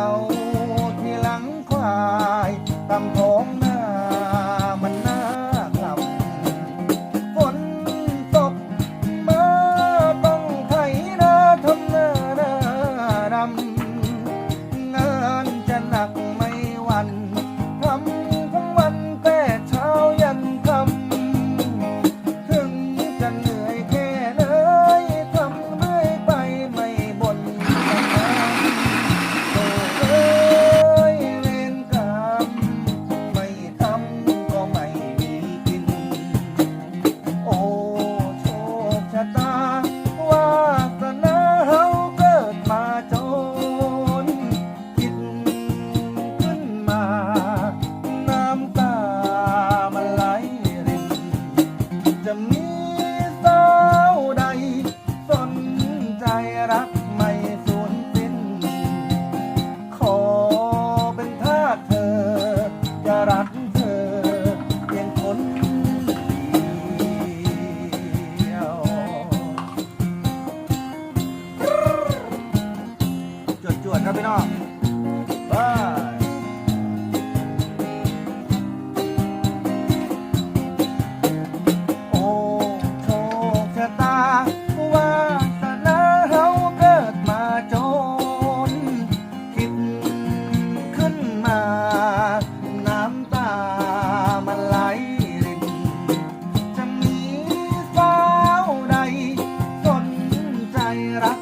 Tchau. ับพี่น้องโอ้โชคชะตาวาสนาเราเกิดมาจน คิดขึ้นมา น้ำตามันไหลรินจะมีสาวใดสนใจรัก